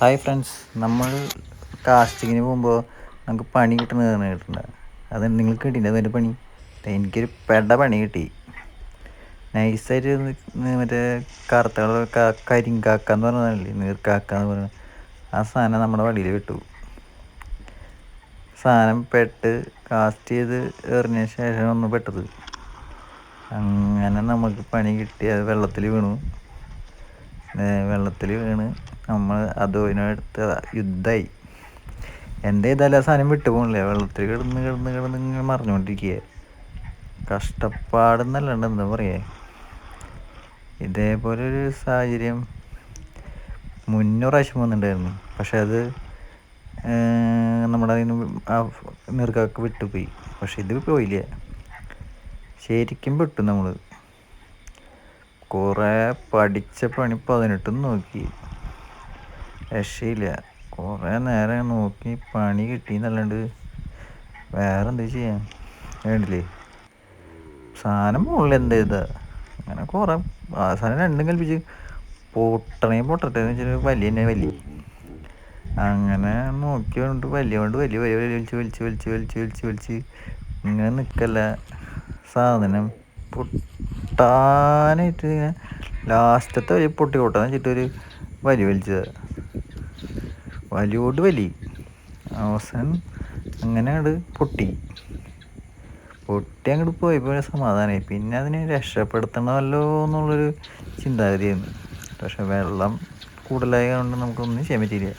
Hi friends നമ്മൾ കാസ്റ്റിങ്ങിന് പോകുമ്പോൾ നമുക്ക് പണി കിട്ടുന്നത് കേട്ടിട്ടുണ്ട്. അത് നിങ്ങൾക്ക് കിട്ടിയില്ല? അതിന്റെ പണി? എനിക്കൊരു പെട പണി കിട്ടി. നൈസായിട്ട് മറ്റേ കറുത്ത കരിങ്കാക്ക എന്ന് പറഞ്ഞതല്ലേ? നീർക്കാക്ക എന്ന് പറയുന്നത് ആ സാധനം നമ്മുടെ വടിയിൽ വിട്ടു സാധനം പെട്ട് കാസ്റ്റ് ചെയ്ത് എറിഞ്ഞ ശേഷം ഒന്ന് പെട്ടത്. അങ്ങനെ നമുക്ക് പണി കിട്ടി. അത് വെള്ളത്തിൽ വീണു. വെള്ളത്തിൽ വീണ്. നമ്മൾ അതിനടുത്ത് യുദ്ധമായി. എന്റെ ഇതല്ല സാധനം വിട്ടു പോകണില്ല വെള്ളത്തിൽ കിടന്ന് കിടന്ന് കിടന്ന് ഇങ്ങനെ മറിഞ്ഞുകൊണ്ടിരിക്കുക കഷ്ടപ്പാടെന്നല്ലാണ്ട് എന്താ പറയേ? ഇതേപോലെ ഒരു സാഹചര്യം മുന്നൂറ് പ്രാവശ്യം വന്നിട്ടുണ്ടായിരുന്നു. പക്ഷെ അത് നമ്മുടെ അതിന് ആ നീർക്കാക്ക് വിട്ടുപോയി. പക്ഷെ ഇത് പോയില്ല. ശരിക്കും വിട്ടു നമ്മൾ കുറേ പഠിച്ച പണി പതിനെട്ടും നോക്കി. രക്ഷയില്ല. കുറേ നേരം നോക്കി പണി കിട്ടിയെന്നല്ലാണ്ട് വേറെ എന്താ ചെയ്യാൻ വേണ്ടില്ലേ സാധനം മുകളിൽ എന്താ ചെയ്താ അങ്ങനെ കുറേ ആ സാധനം രണ്ടും കൽപ്പിച്ച് പൊട്ടണേ പൊട്ടട്ടെ എന്ന് വെച്ചാൽ വലിയ തന്നെ വലിയ. അങ്ങനെ നോക്കി കൊണ്ട് വലിയ കൊണ്ട് വലിയ വലിയ വലിച്ച് വലിച്ച് വലിച്ച് വലിച്ച് വലിച്ച് വലിച്ച് ഇങ്ങനെ നിൽക്കല്ല സാധനം പൊട്ടാനായിട്ട് ഇങ്ങനെ ലാസ്റ്റത്തെ വലിയ പൊട്ടി പൊട്ടാന്ന് വെച്ചിട്ടൊരു വലിയ വലിച്ചത്. വലിയോട് വലി. അവസാനം അങ്ങനെ അങ്ങോട്ട് പൊട്ടി പൊട്ടി അങ്ങോട്ട് പോയപ്പോൾ സമാധാനമായി പിന്നെ അതിനെ രക്ഷപ്പെടുത്തണമല്ലോ എന്നുള്ളൊരു ചിന്താഗതിയായിരുന്നു. പക്ഷെ വെള്ളം കൂടുതലായത് കൊണ്ട് നമുക്കൊന്നും ചെയ്യാൻ പറ്റിയില്ല.